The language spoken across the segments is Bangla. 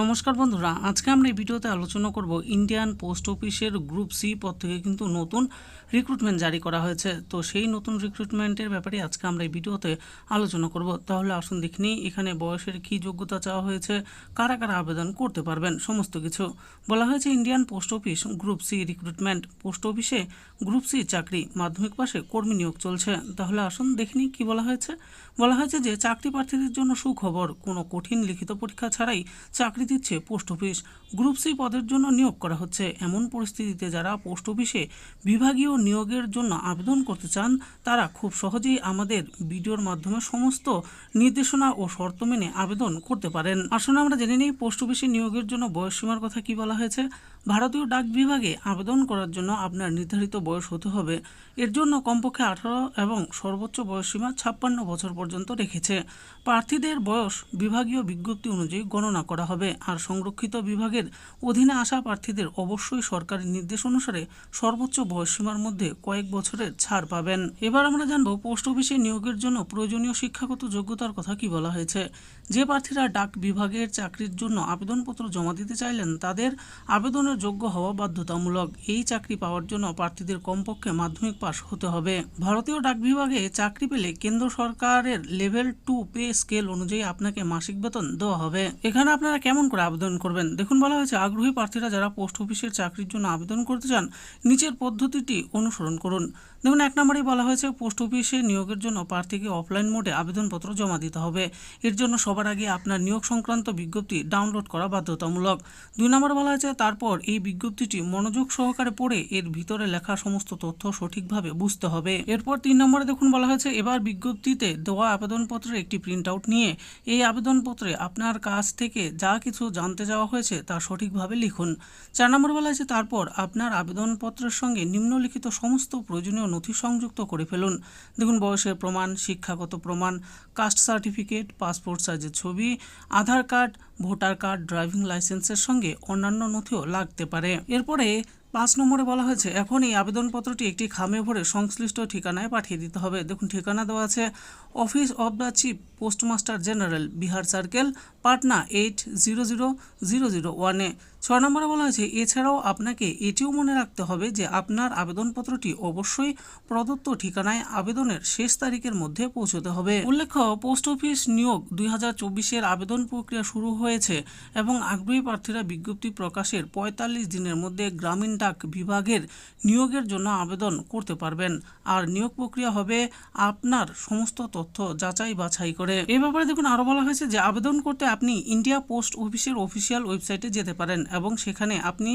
নমস্কার বন্ধুরা, আজকে আমরা এই ভিডিওতে আলোচনা করব ইন্ডিয়ান পোস্ট অফিসের গ্রুপ সি পদ থেকে কিন্তু নতুন রিক্রুটমেন্ট জারি করা হয়েছে। তো সেই নতুন রিক্রুটমেন্টের ব্যাপারে আজকে আমরা এই ভিডিওতে আলোচনা করব। তাহলে আসুন দেখে নিই, এখানে বয়সের কী যোগ্যতা চাওয়া হয়েছে, কারা কারা আবেদন করতে পারবেন, সমস্ত কিছু। বলা হয়েছে Indian post office group C recruitment post অফিসে গ্রুপ সি চাকরি, মাধ্যমিক পাশে কর্মী নিয়োগ চলছে। তাহলে আসুন দেখে নিই কী বলা হয়েছে। বলা হয়েছে যে, চাকরি প্রার্থীদের জন্য সুখবর, কোনো কঠিন লিখিত পরীক্ষা ছাড়াই চাকরি দিচ্ছে পোস্ট অফিস। গ্রুপ সি পদের জন্য নিয়োগ করা হচ্ছে। এমন পরিস্থিতিতে যারা পোস্ট অফিসে বিভাগীয় নিয়োগের জন্য আবেদন করতে চান, তারা খুব সহজেই আমাদের ভিডিওর মাধ্যমে সমস্ত নির্দেশনা ও শর্ত মেনে আবেদন করতে পারেন। আসুন আমরা জেনে নিই পোস্ট অফিসে নিয়োগের জন্য বয়সসীমার কথা কি বলা হয়েছে। ভারতীয় ডাক বিভাগে আবেদন করার জন্য আপনার নির্ধারিত বয়স হতে হবে। এর জন্য কমপক্ষে আঠারো এবং সর্বোচ্চ বয়সসীমা ছাপ্পান্ন বছর পর্যন্ত রেখেছে। প্রার্থীদের বয়স বিভাগীয় বিজ্ঞপ্তি অনুযায়ী গণনা করা হবে। আর সংরক্ষিত বিভাগের অধীনে আসা প্রার্থীদের অবশ্যই সরকারি নির্দেশ অনুসারে সর্বোচ্চ বয়সসীমার মধ্যে কয়েক বছরের ছাড় পাবেন। এবার আমরা জানব, পোস্ট অফিসে নিয়োগের জন্য প্রয়োজনীয় শিক্ষাগত যোগ্যতার কথা কি বলা হয়েছে? যে প্রার্থীরা ডাক বিভাগের চাকরির জন্য আবেদনপত্র জমা দিতে চাইলেন, তাদের আবেদনের যোগ্য হওয়া বাধ্যতামূলক। এই চাকরি পাওয়ার জন্য প্রার্থীদের কমপক্ষে মাধ্যমিক পাশ হতে হবে। ভারতীয় ডাক বিভাগে চাকরি পেলে কেন্দ্র সরকারের লেভেল টু পে স্কেল অনুযায়ী আপনাকে মাসিক বেতন দেওয়া হবে। এখানে আপনারা কেমন করে আবেদন করবেন? দেখুন, বলা হয়েছে, আগ্রহী প্রার্থীরা যারা পোস্ট অফিসের চাকরির জন্য আবেদন করতে চান নিচের পদ্ধতিটি অনুসরণ করুন। দেখুন, এক নম্বরেই বলা হয়েছে, পোস্ট অফিসে নিয়োগের জন্য প্রার্থীকে অফলাইন মোডে আবেদনপত্র জমা দিতে হবে। এর জন্য সবার আগে আপনার নিয়োগ সংক্রান্ত বিজ্ঞপ্তি ডাউনলোড করা বাধ্যতামূলক। দুই নম্বর বলা হয়েছে, তারপর এই বিজ্ঞপ্তিটি মনোযোগ সহকারে পড়ে এর ভিতরে লেখা সমস্ত তথ্য সঠিকভাবে বুঝতে হবে। এরপর তিন নম্বরে দেখুন, বলা হয়েছে, এবার বিজ্ঞপ্তিতে দেওয়া আবেদনপত্রের একটি প্রিন্ট আউট নিয়ে এই আবেদনপত্রে আপনার কাছ থেকে যা কিছু জানতে যাওয়া হয়েছে তা সঠিকভাবে লিখুন। চার নম্বর বলা হয়েছে, তারপর আপনার আবেদনপত্রের সঙ্গে নিম্নলিখিত সমস্ত প্রয়োজনীয় নথি সংযুক্ত করে ফেলুন। দেখুন, বয়সের প্রমাণ, শিক্ষাগত প্রমাণ, কাস্ট সার্টিফিকেট, পাসপোর্ট সাইজের ছবি, Aadhaar card, voter card, driving লাইসেন্সের সঙ্গে অন্যান্য নথিও লাগতে পারে। এরপরে পাঁচ নম্বরে বলা হয়েছে এখন এই আবেদনপত্রটি একটি খামে ভরে সংশ্লিষ্ট ঠিকানায় পাঠিয়ে দিতে হবে। দেখুন, ঠিকানা দেওয়া আছে office of the chief postmaster general, Bihar circle, Patna eight zero zero zero zero ওয়ানে। ছয় নম্বরে বলা হয়েছে, এছাড়াও আপনাকে এটিও মনে রাখতে হবে যে আপনার আবেদনপত্রটি অবশ্যই প্রদত্ত ঠিকানায় আবেদনের শেষ তারিখের মধ্যে পৌঁছতে হবে। উল্লেখ্য, পোস্ট অফিস নিয়োগ দুই হাজার চব্বিশের আবেদন প্রক্রিয়া শুরু হয়েছে এবং আগ্রহী প্রার্থীরা বিজ্ঞপ্তি প্রকাশের পঁয়তাল্লিশ দিনের মধ্যে গ্রামীণ ডাক বিভাগের নিয়োগের জন্য আবেদন করতে পারবেন। আর নিয়োগ প্রক্রিয়া হবে আপনার সমস্ত তথ্য যাচাই বাছাই করে। এ ব্যাপারে দেখুন, আরও বলা হয়েছে যে আবেদন করতে আপনি ইন্ডিয়া পোস্ট অফিসের অফিসিয়াল ওয়েবসাইটে যেতে পারেন এবং সেখানে আপনি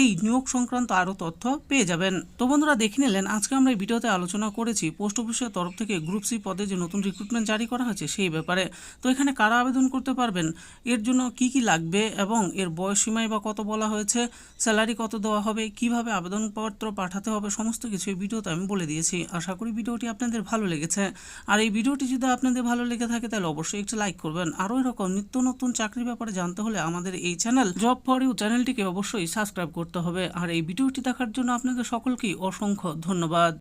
এই নিয়োগ সংক্রান্ত আরও তথ্য পেয়ে যাবেন। তো বন্ধুরা দেখে নিলেন, আজকে আমরা এই ভিডিওতে আলোচনা করেছি পোস্ট অফিসের তরফ থেকে গ্রুপ সি পদে যে নতুন রিক্রুটমেন্ট জারি করা হয়েছে সেই ব্যাপারে। তো এখানে কারা আবেদন করতে পারবেন? এর জন্য কি কি লাগবে এবং এর বয়স সীমায় বা কত বলা হয়েছে? স্যালারি কত দেওয়া হবে? কীভাবে আবেদনপত্র পাঠাতে হবে? সমস্ত কিছু এই ভিডিওতে আমি বলে দিয়েছি। আশা করি ভিডিওটি আপনাদের ভালো লেগেছে। আর এই ভিডিওটি যদি আপনাদের ভালো লেগে থাকে তাহলে অবশ্যই একটু লাইক করবেন। আরও এরকম নিত্য নতুন চাকরির ব্যাপারে জানতে হলে আমাদের এই চ্যানেল জব ফর ইউ চ্যানেলটিকে অবশ্যই সাবস্ক্রাইব করতে হবে। আর এই ভিডিওটি দেখার জন্য আপনাদের সকলকেই অসংখ্য ধন্যবাদ।